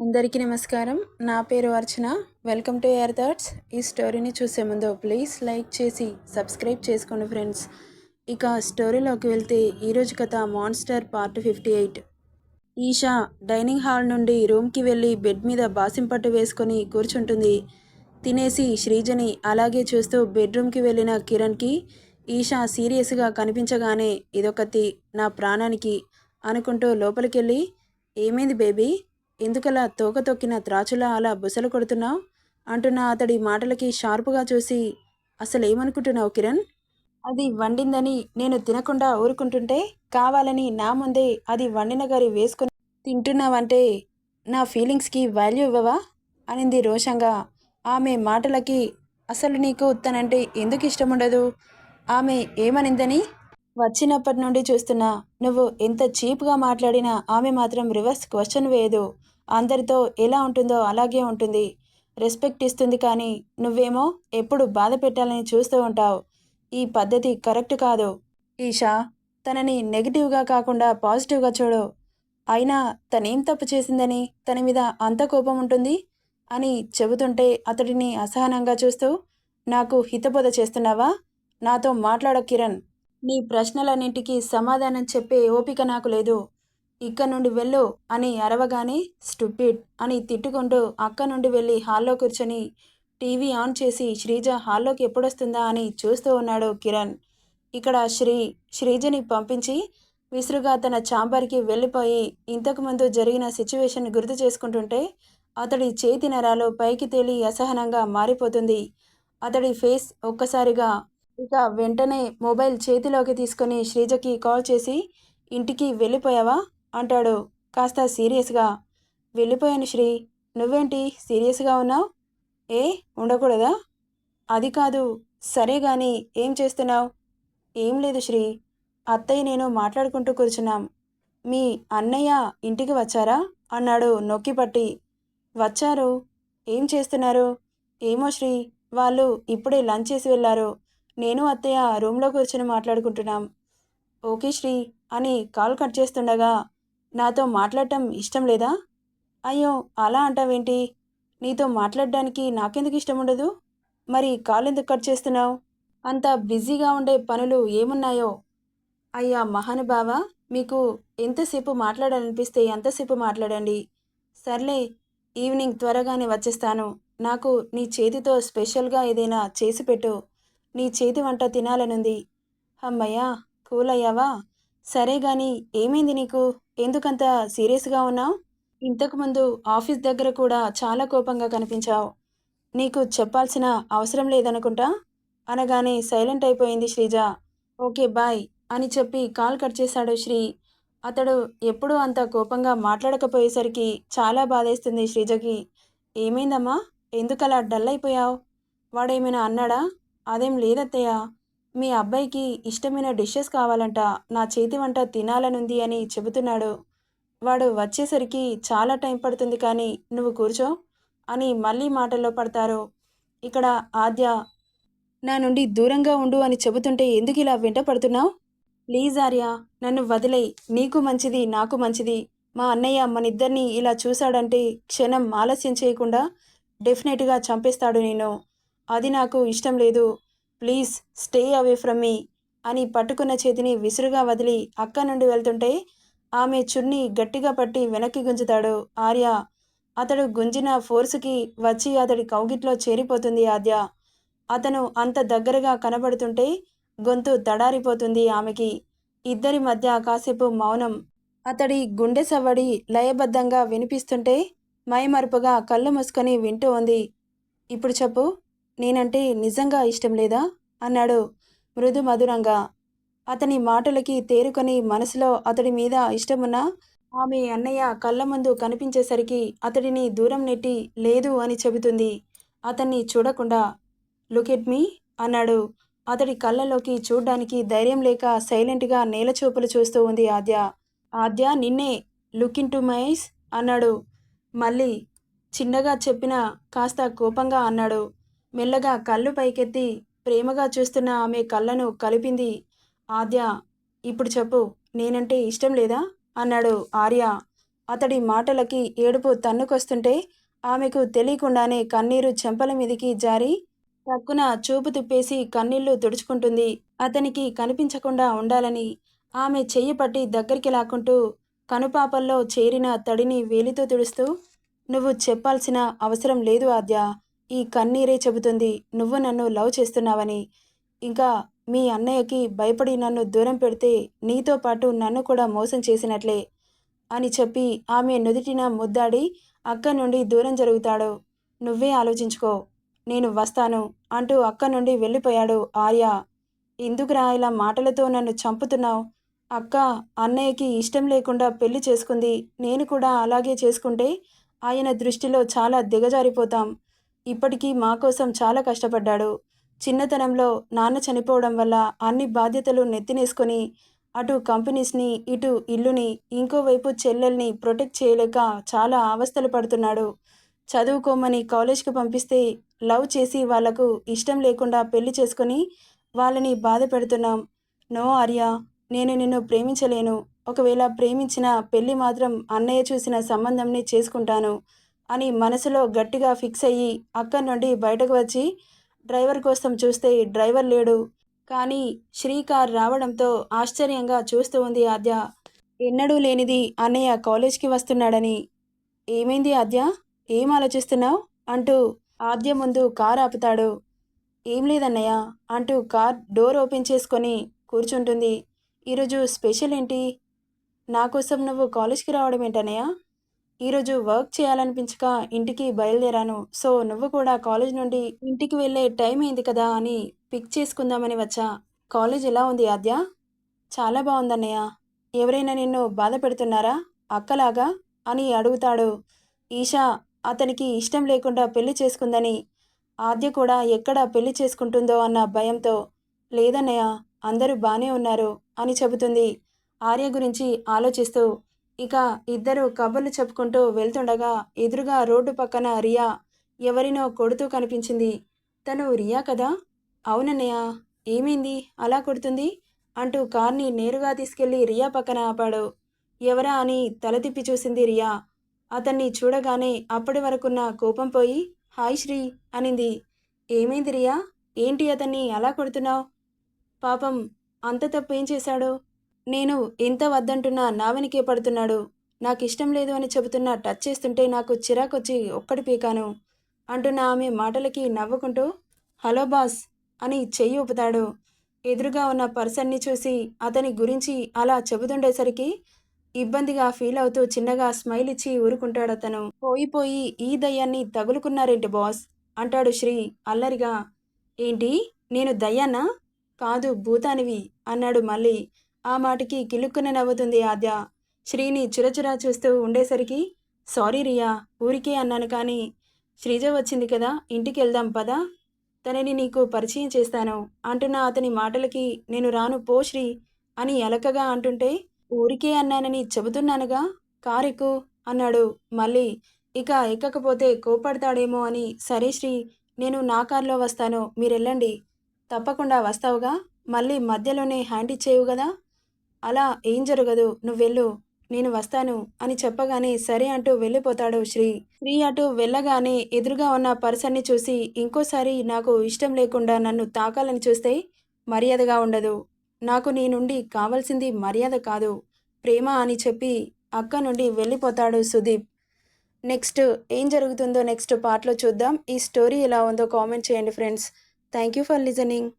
అందరికీ నమస్కారం. నా పేరు Archana. Welcome to air thoughts ఈ స్టోరీని చూసే ముందు ప్లీజ్ లైక్ చేసి సబ్స్క్రైబ్ చేసుకోండి ఫ్రెండ్స్ ఇక స్టోరీలోకి వెళ్తే ఈరోజు కథ monster part fifty eight Esha dining hall నుండి రూమ్కి వెళ్ళి బెడ్ మీద బాసింపట్టు వేసుకొని కూర్చుంటుంది. తినేసి శ్రీజని అలాగే చూస్తూ బెడ్రూమ్కి వెళ్ళిన కిరణ్కి ఈషా సీరియస్గా కనిపించగానే ఇదొకతి నా ప్రాణానికి అనుకుంటూ లోపలికెళ్ళి ఏమైంది బేబీ ఎందుకలా తోక తొక్కిన త్రాచులా అలా బుసలు కొడుతున్నావు? అంటున్న అతడి మాటలకి షార్పుగా చూసి అసలు ఏమనుకుంటున్నావు కిరణ్? అది వండిందని నేను తినకుండా ఊరుకుంటుంటే కావాలని నా ముందే అది వండిన గారి వేసుకుని తింటున్నావంటే నా ఫీలింగ్స్కి వాల్యూ ఇవ్వవా? అనింది రోషంగా. ఆమె మాటలకి అసలు నీకు తనంటే ఎందుకు ఇష్టం ఉండదు ఆమె ఏమనిందని? వచ్చినప్పటి నుండి చూస్తున్నా నువ్వు ఎంత చీప్గా మాట్లాడినా ఆమె మాత్రం రివర్స్ క్వశ్చన్ వేయదు. అందరితో ఎలా ఉంటుందో అలాగే ఉంటుంది. రెస్పెక్ట్ ఇస్తుంది కానీ నువ్వేమో ఎప్పుడు బాధ పెట్టాలని చూస్తూ ఉంటావు. ఈ పద్ధతి కరెక్ట్ కాదు. ఈషా తనని నెగిటివ్గా కాకుండా పాజిటివ్గా చూడు. అయినా తనేం తప్పు చేసిందని తన మీద అంత కోపం ఉంటుంది? అని చెబుతుంటే అతడిని అసహనంగా చూస్తూ నాకు హితబోధ చేస్తున్నావా? నాతో మాట్లాడ కిరణ్. నీ ప్రశ్నలన్నింటికీ సమాధానం చెప్పే ఓపిక నాకు లేదు. ఇక్కడ నుండి వెళ్ళు అని అరవగానే స్టూపిడ్ అని తిట్టుకుంటూ అక్క నుండి వెళ్ళి హాల్లో కూర్చొని టీవీ ఆన్ చేసి శ్రీజ హాల్లోకి ఎప్పుడొస్తుందా అని చూస్తూ ఉన్నాడు కిరణ్. ఇక్కడ శ్రీ శ్రీజని పంపించి విసురుగా తన చాంబర్కి వెళ్ళిపోయి ఇంతకుముందు జరిగిన సిచ్యువేషన్ గుర్తు చేసుకుంటుంటే అతడి చేతి నరాలు పైకి తేలి అసహనంగా మారిపోతుంది. అతడి ఫేస్ ఒక్కసారిగా ఇక వెంటనే మొబైల్ చేతిలోకి తీసుకొని శ్రీజకి కాల్ చేసి ఇంటికి వెళ్ళిపోయావా? అంటాడు. కాస్త సీరియస్గా. వెళ్ళిపోయాను శ్రీ. నువ్వేంటి సీరియస్గా ఉన్నావు? ఏ? ఉండకూడదా? అది కాదు. సరే గాని ఏం చేస్తున్నావు? ఏం లేదు శ్రీ. అత్తయ్య నేను మాట్లాడుకుంటూ కూర్చున్నాం. మీ అన్నయ్య ఇంటికి వచ్చారా? అన్నాడు నొక్కిపట్టి వచ్చారు. ఏం చేస్తున్నారు? ఏమో శ్రీ. వాళ్ళు ఇప్పుడే లంచ్ చేసి వెళ్ళారు. నేను అత్తయ్య రూమ్లో కూర్చొని మాట్లాడుకుంటున్నాం. ఓకే శ్రీ అని కాల్ కట్ చేస్తుండగా నాతో మాట్లాడటం ఇష్టం లేదా? అయ్యో అలా అంటావేంటి? నీతో మాట్లాడడానికి నాకెందుకు ఇష్టం ఉండదు? మరి కాల్ ఎందుకు కట్ చేస్తున్నావు? అంత బిజీగా ఉండే పనులు ఏమున్నాయో? అయ్యా మహానుభావ మీకు ఎంతసేపు మాట్లాడాలనిపిస్తే ఎంతసేపు మాట్లాడండి. సర్లే ఈవినింగ్ త్వరగానే వచ్చేస్తాను. నాకు నీ చేతితో స్పెషల్గా ఏదైనా చేసి పెట్టు. నీ చేతి వంట తినాలనుంది. అమ్మయ్యా కూల్ అయ్యావా సరే గాని ఏమైంది నీకు? ఎందుకంత సీరియస్గా ఉన్నావు? ఇంతకుముందు ఆఫీస్ దగ్గర కూడా చాలా కోపంగా కనిపించావు. నీకు చెప్పాల్సిన అవసరం లేదనుకుంటా? అనగానే సైలెంట్ అయిపోయింది శ్రీజ. ఓకే బాయ్ అని చెప్పి కాల్ కట్ చేశాడు శ్రీ. అతడు ఎప్పుడూ అంత కోపంగా మాట్లాడకపోయేసరికి చాలా బాధేస్తుంది శ్రీజకి. ఏమైందమ్మా? ఎందుకలా డల్ అయిపోయావు? వాడేమైనా అన్నాడా? అదేం లేదత్తయ్య. మీ అబ్బాయికి ఇష్టమైన డిషెస్ కావాలంట నా చేతి వంట తినాలనుంది అని చెబుతున్నాడు. వాడు వచ్చేసరికి చాలా టైం పడుతుంది కానీ నువ్వు కూర్చో అని మళ్ళీ మాటల్లో పడతారు. ఇక్కడ ఆద్య నా నుండి దూరంగా ఉండు అని చెబుతుంటే ఎందుకు ఇలా వెంట పడుతున్నావు? ప్లీజ్ ఆర్య నన్ను వదిలేయి. నీకు మంచిది నాకు మంచిది. మా అన్నయ్య మనిద్దరిని ఇలా చూశాడంటే క్షణం ఆలస్యం చేయకుండా డెఫినెట్గా చంపేస్తాడు నేను అది నాకు ఇష్టం లేదు. Please stay away from me అని పట్టుకున్న చేతిని విసురుగా వదిలి అక్క నుండి వెళ్తుంటే ఆమె చున్ని గట్టిగా పట్టి వెనక్కి గుంజుతాడు ఆర్య. అతడు గుంజిన ఫోర్సుకి వచ్చి అతడి కౌగిట్లో చేరిపోతుంది ఆద్య. అతను అంత దగ్గరగా కనబడుతుంటే గొంతు తడారిపోతుంది ఆమెకి. ఇద్దరి మధ్య కాసేపు మౌనం. అతడి గుండె సవ్వడి లయబద్ధంగా వినిపిస్తుంటే మైమరుపుగా కళ్ళు మూసుకొని వింటూ ఉంది. ఇప్పుడు చెప్పు. నేనంటే నిజంగా ఇష్టం లేదా? అన్నాడు మృదు మధురంగా అతని మాటలకి తేరుకొని మనసులో అతడి మీద ఇష్టమున్నా ఆమె అన్నయ్య కళ్ళ ముందు కనిపించేసరికి అతడిని దూరం నెట్టి లేదు అని చెబుతుంది. అతన్ని చూడకుండా లుక్ మీ అన్నాడు. అతడి కళ్ళలోకి చూడ్డానికి ధైర్యం లేక సైలెంట్గా నేలచూపులు చూస్తూ ఉంది ఆద్య. ఆద్య నిన్నే లుక్ ఇన్ టు మైస్ అన్నాడు. మళ్ళీ చిన్నగా చెప్పిన కాస్త కోపంగా అన్నాడు. మెల్లగా కళ్ళు పైకెత్తి ప్రేమగా చూస్తున్న ఆమె కళ్ళను కలిపింది. ఆద్య ఇప్పుడు చెప్పు నేనంటే ఇష్టం లేదా? అన్నాడు ఆర్య. అతడి మాటలకి ఏడుపు తన్నుకొస్తుంటే ఆమెకు తెలియకుండానే కన్నీరు చెంపల మీదికి జారి తక్కున చూపు తిప్పేసి కన్నీళ్ళు తుడుచుకుంటుంది. అతనికి కనిపించకుండా ఉండాలని ఆమె చెయ్యి పట్టి దగ్గరికి లాక్కుంటూ కనుపాపల్లో చేరిన తడిని వేలితో తుడుస్తూ నువ్వు చెప్పాల్సిన అవసరం లేదు ఆద్య. ఈ కన్నీరే చెబుతుంది. నువ్వు నన్ను లవ్ చేస్తున్నావని. ఇంకా మీ అన్నయ్యకి భయపడి నన్ను దూరం పెడితే నీతో పాటు నన్ను కూడా మోసం చేసినట్లే అని చెప్పి ఆమె నుదిటిన ముద్దాడి అక్క నుండి దూరం జరుగుతాడు. నువ్వే ఆలోచించుకో. నేను వస్తాను అంటూ అక్క నుండి వెళ్ళిపోయాడు ఆర్య. ఎందుకురా ఇలా మాటలతో నన్ను చంపుతున్నావు? అక్క అన్నయ్యకి ఇష్టం లేకుండా పెళ్ళి చేసుకుంది. నేను కూడా అలాగే చేసుకుంటే ఆయన దృష్టిలో చాలా దిగజారిపోతాం. ఇప్పటికీ మా కోసం చాలా కష్టపడ్డాడు. చిన్నతనంలో నాన్న చనిపోవడం వల్ల అన్ని బాధ్యతలు నెత్తినేసుకొని అటు కంపెనీస్ని ఇటు ఇల్లుని ఇంకోవైపు చెల్లెల్ని ప్రొటెక్ట్ చేయలేక చాలా అవస్థలు పడుతున్నాడు. చదువుకోమని కాలేజ్కి పంపిస్తే లవ్ చేసి వాళ్ళకు ఇష్టం లేకుండా పెళ్ళి చేసుకొని వాళ్ళని బాధ పెడుతున్నాం. నో ఆర్య నేను నిన్ను ప్రేమించలేను. ఒకవేళ ప్రేమించిన పెళ్ళి మాత్రం అన్నయ్య చూసిన సంబంధంని చేసుకుంటాను. అని మనసులో గట్టిగా ఫిక్స్ అయ్యి అక్కడి నుండి బయటకు వచ్చి డ్రైవర్ కోసం చూస్తే డ్రైవర్ లేడు. కానీ శ్రీకార్ రావడంతో ఆశ్చర్యంగా చూస్తూ ఉంది ఆద్య. ఎన్నడూ లేనిది అన్నయ్య కాలేజ్కి వస్తున్నాడని. ఏమైంది ఆద్య? ఏం ఆలోచిస్తున్నావు? అంటూ ఆద్య ముందు కార్ ఆపుతాడు. ఏం లేదన్నయ్య అంటూ కార్ డోర్ ఓపెన్ చేసుకొని కూర్చుంటుంది. ఈరోజు స్పెషల్ ఏంటి? నా కోసం నువ్వు కాలేజ్కి రావడం ఏంటన్నయ్య? ఈరోజు వర్క్ చేయాలనిపించక ఇంటికి బయలుదేరాను. సో నువ్వు కూడా కాలేజ్ నుండి ఇంటికి వెళ్ళే టైం అయింది కదా అని పిక్ చేసుకుందామని వచ్చా. కాలేజ్ ఎలా ఉంది ఆద్య? చాలా బాగుందన్నయ్య. ఎవరైనా నిన్ను బాధ పెడుతున్నారా? అక్కలాగా? అని అడుగుతాడు. ఈషా అతనికి ఇష్టం లేకుండా పెళ్ళి చేసుకుందని. ఆద్య కూడా ఎక్కడ పెళ్ళి చేసుకుంటుందో అన్న భయంతో లేదన్నయ్య అందరూ బాగానే ఉన్నారు అని చెబుతుంది. ఆర్య గురించి ఆలోచిస్తూ ఇక ఇద్దరు కబుర్లు చెప్పుకుంటూ వెళ్తుండగా ఎదురుగా రోడ్డు పక్కన రియా ఎవరినో కొడుతూ కనిపించింది. తను రియా కదా? అవునన్నయ్య. ఏమైంది? అలా కొడుతుంది? అంటూ కార్ని నేరుగా తీసుకెళ్ళి రియా పక్కన ఆపాడు. ఎవరా అని తల తిప్పి చూసింది రియా. అతన్ని చూడగానే అప్పటి వరకున్న కోపం పోయి హాయ్ శ్రీ అనింది. ఏమైంది రియా? ఏంటి అతన్ని అలా కొడుతున్నావు? పాపం అంత తప్పు ఏం చేశాడు? నేను ఎంత వద్దంటున్నా నావనికే పడుతున్నాడు. నాకు ఇష్టం లేదు అని చెబుతున్నా టచ్ చేస్తుంటే నాకు చిరాకొచ్చి ఒక్కటి పీకాను. అంటున్న ఆమె మాటలకి నవ్వుకుంటూ హలో బాస్ అని చెయ్యి ఊపుతాడు. ఎదురుగా ఉన్న పర్సన్ని చూసి అతని గురించి అలా చెబుతుండేసరికి ఇబ్బందిగా ఫీల్ అవుతూ చిన్నగా స్మైల్ ఇచ్చి ఊరుకుంటాడు అతను. పోయిపోయి ఈ దయ్యాన్ని తగులుకున్నారేంటి బాస్? అంటాడు శ్రీ అల్లరిగా. ఏంటి? నేను దయ్యానా? కాదు భూతానివి అన్నాడు మళ్ళీ. ఆ మాటకి కిలుక్కున నవ్వుతుంది ఆద్య. శ్రీని చురచురా చూస్తూ ఉండేసరికి సారీ రియా ఊరికే అన్నాను కానీ శ్రీజ వచ్చింది కదా ఇంటికి వెళ్దాం పదా. తనని నీకు పరిచయం చేస్తాను అంటున్న అతని మాటలకి నేను రాను పో శ్రీ అని ఎలకగా అంటుంటే ఊరికే అన్నానని చెబుతున్నానుగా కారెక్కు అన్నాడు. మళ్ళీ ఇక ఎక్కకపోతే కోపడతాడేమో అని సరే శ్రీ నేను నా కారులో వస్తాను మీరెళ్ళండి. తప్పకుండా వస్తావుగా. మళ్ళీ మధ్యలోనే హ్యాండ్ ఇచ్చేయవు కదా అలా ఏం జరగదు. నువ్వెళ్ళు. నేను వస్తాను అని చెప్పగానే సరే అంటూ వెళ్ళిపోతాడు శ్రీ. శ్రీ అటు వెళ్ళగానే ఎదురుగా ఉన్న పర్సన్ని చూసి ఇంకోసారి నాకు ఇష్టం లేకుండా నన్ను తాకాలని చూస్తే మర్యాదగా ఉండదు. నాకు నీ నుండి కావాల్సింది మర్యాద కాదు. ప్రేమ అని చెప్పి అక్క నుండి వెళ్ళిపోతాడు సుదీప్. నెక్స్ట్ ఏం జరుగుతుందో నెక్స్ట్ పార్ట్లో చూద్దాం. ఈ స్టోరీ ఎలా ఉందో కామెంట్ చేయండి friends. Thank you for listening.